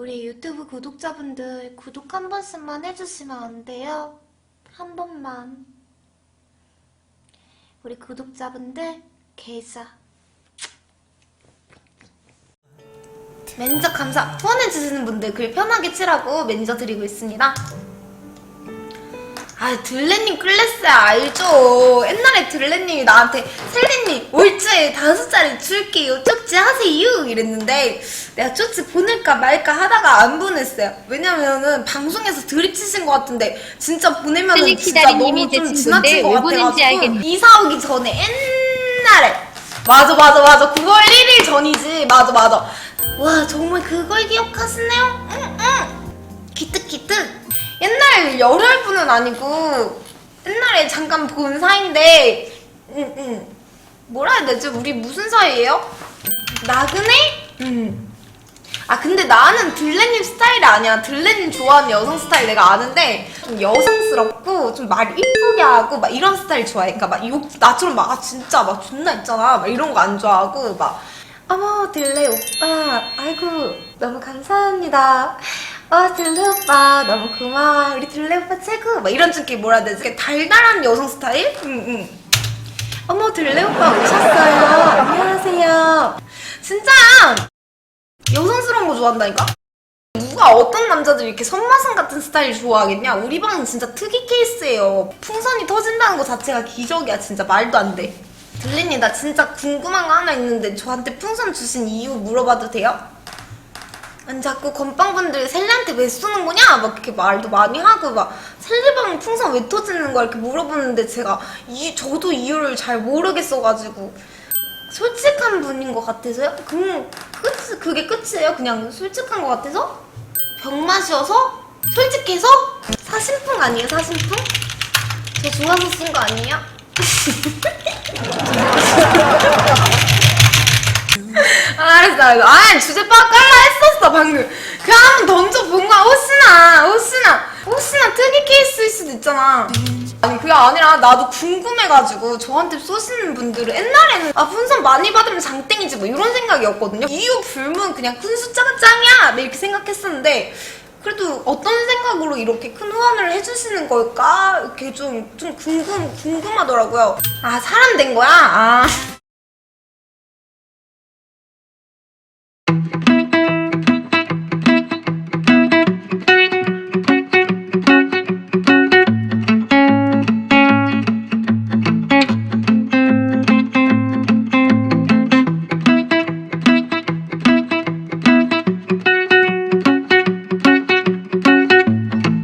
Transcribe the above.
우리 유튜브 구독자분들 구독 한 번씩만 해주시면 안 돼요? 한 번만. 우리 구독자분들 계좌. 매니저 감사. 후원해주시는 분들 글 편하게 치라고 매니저 드리고 있습니다. 아, 들레님 클래스 알죠? 옛날에 들레님이 나한테 셀리님 월주에 다섯 자리 줄게요. 쪽지 하세요. 이랬는데 내가 쪽지 보낼까 말까 하다가 안 보냈어요. 왜냐면은 방송에서 드립 치신 것 같은데 진짜 보내면은 진짜 기다리님이 너무 좀제 지나친 친구인데 것 왜 보낸지 같아가지고 알겠네. 이사 오기 전에 옛날에 맞아 맞아 맞아 9월 1일 전이지 맞아 맞아 와 정말 그걸 기억하시네요 응응 기특기특 옛날 열혈분은 아니고 옛날에 잠깐 본 사이인데 응응 뭐라 해야 되지 우리 무슨 사이예요? 나그네? 응. 아 근데 나는 들레님 스타일이 아니야. 들레님 좋아하는 여성 스타일 내가 아는데 좀 여성스럽고 좀 말 이쁘게 하고 막 이런 스타일 좋아해. 그러니까 막 욕 나처럼 막 아, 진짜 막 존나 있잖아. 막 이런 거 안 좋아하고 막 어머 들레 오빠. 아이고 너무 감사합니다. 어 들레 오빠. 너무 고마워. 우리 들레 오빠 최고. 막 이런 좀 이렇게 뭐라 해야 되지? 달달한 여성 스타일? 응응 어머 들레 오빠 오셨어요. 안녕하세요 여성스러운 거 좋아한다니까? 누가 어떤 남자들이 이렇게 선마승 같은 스타일 좋아하겠냐? 우리 방은 진짜 특이 케이스예요. 풍선이 터진다는 거 자체가 기적이야. 진짜 말도 안 돼. 들리니 나 진짜 궁금한 거 하나 있는데 저한테 풍선 주신 이유 물어봐도 돼요? 아니 자꾸 건빵분들 셀리한테 왜 쏘는 거냐? 막 이렇게 말도 많이 하고 막 셀리방 풍선 왜 터지는 거야? 이렇게 물어보는데 제가 이, 저도 이유를 잘 모르겠어가지고 솔직한 분인 것 같아서요? 그, 끝, 그게 끝이에요? 그냥 솔직한 것 같아서? 병 마셔서? 솔직해서? 사심풍 아니에요, 사심풍? 저 좋아서 쓴 거 아니에요? 아, 알았어, 알았어. 아, 주제 빡 깔라 했었어, 방금. 그냥 한번 던져본 거야, 혹시나, 혹시나. 케이스일 수도 있잖아. 아니, 그게 아니라 나도 궁금해가지고 저한테 쏘시는 분들은 옛날에는 아, 풍선 많이 받으면 장땡이지 뭐 이런 생각이었거든요. 이유 불문 그냥 큰 숫자가 짱이야! 네, 이렇게 생각했었는데 그래도 어떤 생각으로 이렇게 큰 후원을 해주시는 걸까? 이렇게 좀, 좀 궁금, 궁금하더라고요. 아, 사람 된 거야? 아.